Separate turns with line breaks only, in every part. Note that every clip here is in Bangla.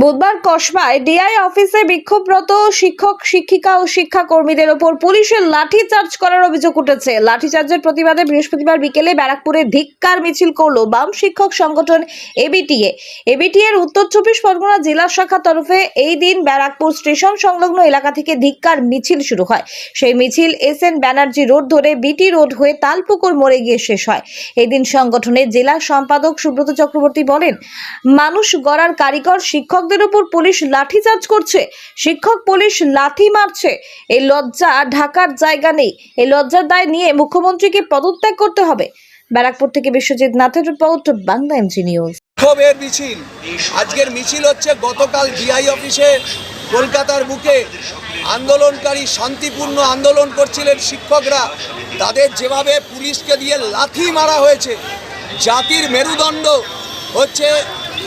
বুধবার কসবায় ডিআই অফিসে বিক্ষোভরত শিক্ষক, শিক্ষিকা ও শিক্ষাকর্মীদের ওপর পুলিশের লাঠি চার্জ করার অভিযোগ উঠেছে। লাঠিচার্জের প্রতিবাদে বৃহস্পতিবার বিকেলে ব্যারাকপুরে ধিক্কার মিছিল করল বাম শিক্ষক সংগঠন এবিটিএ। এবিটিএ এর উত্তর চব্বিশ পরগনা জেলা শাখার তরফে এই দিন ব্যারাকপুর স্টেশন সংলগ্ন এলাকা থেকে ধিক্কার মিছিল শুরু হয়। সেই মিছিল এস এন ব্যানার্জি রোড ধরে বিটি রোড হয়ে তালপুকুর মোড়ে গিয়ে শেষ হয়। এদিন সংগঠনের জেলা সম্পাদক সুব্রত চক্রবর্তী বলেন, মানুষ গড়ার কারিগর শিক্ষকদের উপর পুলিশ লাঠিচার্জ করছে। শিক্ষক পুলিশ লাঠি মারছে। এই লজ্জা ঢাকার জায়গা নেই। এই লজ্জার দায় নিয়ে মুখ্যমন্ত্রীকে পদত্যাগ করতে হবে। ব্যারাকপুর থেকে বিশ্বজিৎ নাথের রিপোর্ট, বাংলা এমজি নিউজ।
বিক্ষোভের মিছিল। আজকের মিছিল হচ্ছে গতকাল ডিআই অফিসে কলকাতার বুকে। আন্দোলনকারী শান্তিপূর্ণ আন্দোলন করছিলেন শিক্ষকরা। তাদের যেভাবে পুলিশকে দিয়ে লাথি মারা হয়েছে, জাতির মেরুদণ্ড হচ্ছে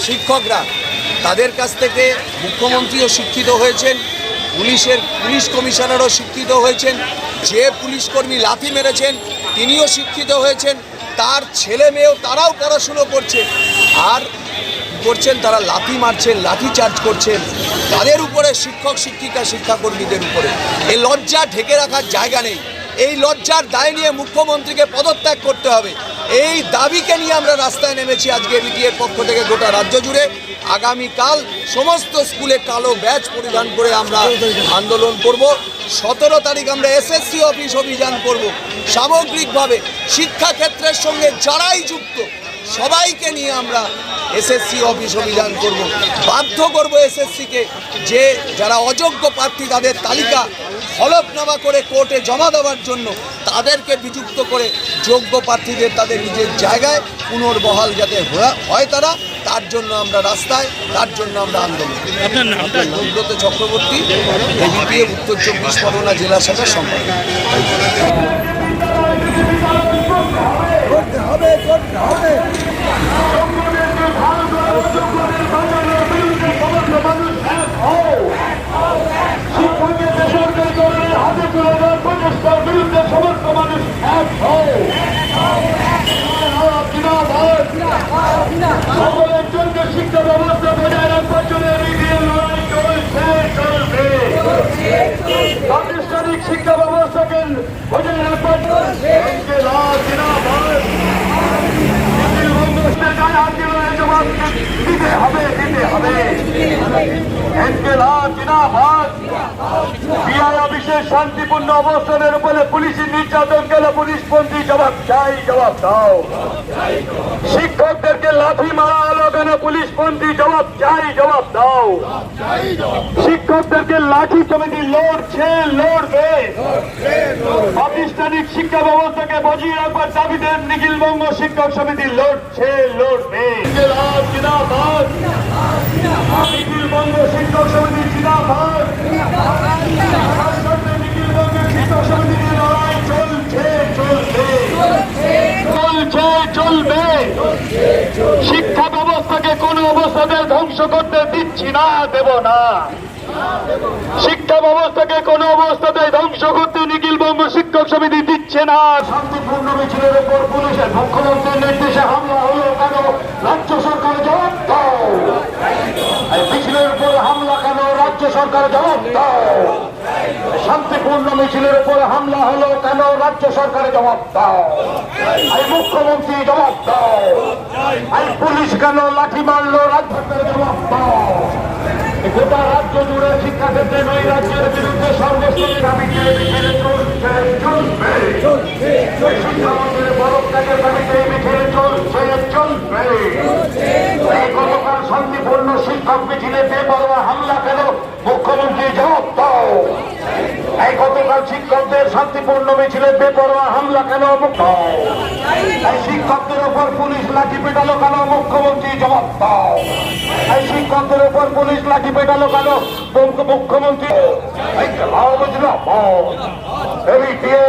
শিক্ষকরা। তাদের কাছ থেকে মুখ্যমন্ত্রীও শিক্ষিত হয়েছেন, পুলিশের, পুলিশ কমিশনারও শিক্ষিত হয়েছেন, যে পুলিশ কর্মী লাথি মেরেছেন তিনিও শিক্ষিত হয়েছেন, তার ছেলে মেয়েও তারাও পড়াশুনো করছে। আর করছেন? তারা লাথি মারছেন লাঠি চার্জ করছেন। তাদের উপরে শিক্ষক, শিক্ষিকা, শিক্ষাকর্মীদের উপরে। এই লজ্জা ঢেকে রাখার জায়গা নেই। এই লজ্জার দায় নিয়ে মুখ্যমন্ত্রীকে পদত্যাগ করতে হবে। এই দাবিকে নিয়ে আমরা রাস্তায় নেমেছি আজকে বিটিএর পক্ষ থেকে গোটা রাজ্য জুড়ে। আগামীকাল সমস্ত স্কুলে কালো ব্যাচ পরিধান করে আমরা আন্দোলন করব। সতেরো তারিখ আমরা এসএসসি অফিস অভিযান করব। সামগ্রিকভাবে শিক্ষাক্ষেত্রের সঙ্গে যারাই যুক্ত সবাইকে নিয়ে আমরা এসএসসি অফিস অভিযান করব। বাধ্য করব এসএসসিকে যে যারা অযোগ্য প্রার্থী তাদের তালিকা হলফনামা করে কোর্টে জমা দেওয়ার জন্য তাদেরকে বিযুক্ত করে যোগ্য প্রার্থীদের তাদের নিজের জায়গায় পুনর্বহাল যাতে হয়ে- তারা তার জন্য আমরা রাস্তায় তার জন্য আমরা আন্দোলন। সুব্রত চক্রবর্তী এবিপিএ উত্তর চব্বিশ পরগনা জেলা শাখার সম্পাদক।
সকলের জন্য শিক্ষা ব্যবস্থা বজায় রাখবার জন্য লড়াই চলছে চলবে প্রাতিষ্ঠানিক শিক্ষা ব্যবস্থাকে বজায় রাখবার চলছে। দিতে হবে দিতে হবে। অফিসের শান্তিপূর্ণ অবস্থানের উপরে পুলিশি নির্যাতন গেলে পুলিশ মন্ত্রী জবাব চাই জবাব দাও শিক্ষকদেরকে লাঠি মারা হলো কেন পুলিশ মন্ত্রী জবাব চাই জবাব দাও শিক্ষকদেরকে লাঠি সমিতি লড়ছে লড়বে প্রাতিষ্ঠানিক শিক্ষা ব্যবস্থাকে বজিয়ে রাখবার দাবিতে নিখিলবঙ্গ শিক্ষক সমিতি লড়ছে লড়বে জিন্দাবাদ। নিখিলবঙ্গ শিক্ষক সমিতি জিন্দাবাদ। রাষ্ট্রপতি নিখিলবঙ্গ শিক্ষক সমিতির লড়াই চলছে চলবে চলছে চলবে শিক্ষা ব্যবস্থাকে ধ্বংস করতে দিচ্ছি না, দেব না। শিক্ষা ব্যবস্থাকে কোন অবস্থাতে ধ্বংস করতে নিখিলবঙ্গ শিক্ষক সমিতি দিচ্ছে না। শান্তিপূর্ণ মিছিলের উপর পুলিশের মুখ্যমন্ত্রীর নির্দেশে হামলা হলো কেন? রাজ্য সরকার দাও এই মিছিলের উপর হামলা কেন রাজ্য সরকার জবাব দাও। শান্তিপূর্ণ মিছিলের উপর হামলা হলো কেন? রাজ্য সরকারের জবাব দাও। এই মুখ্যমন্ত্রী জবাব দাও। এই পুলিশ কেন লাঠি মারলো? রাজ্য সরকারের জবাব দাও। গোটা রাজ্য জুড়ে শিক্ষাক্ষেত্রে নয় রাজ্যের বিরুদ্ধে সর্বস্তরের দাবিতে মিছিলে চলছে চলবে। শিক্ষামন্ত্রীর পদত্যাগের দাবিতে মিছিলে চলছে চলবে। শান্তিপূর্ণ শিক্ষক মিছিলে বেপরোয়া হামলা কেন মুখ্যমন্ত্রী জবাব দাও। এই গতকাল শিক্ষকদের শান্তিপূর্ণ মিছিলে বেপরোয়া হামলা কেন এই শিক্ষকদের উপর পুলিশ লাঠি পেটালো কেন, মুখ্যমন্ত্রী জবাব দাও। এই শিক্ষকদের উপর পুলিশ লাঠি পেটালো কেন মুখ্যমন্ত্রী এই লাও জিনাবাদ এই দিয়ে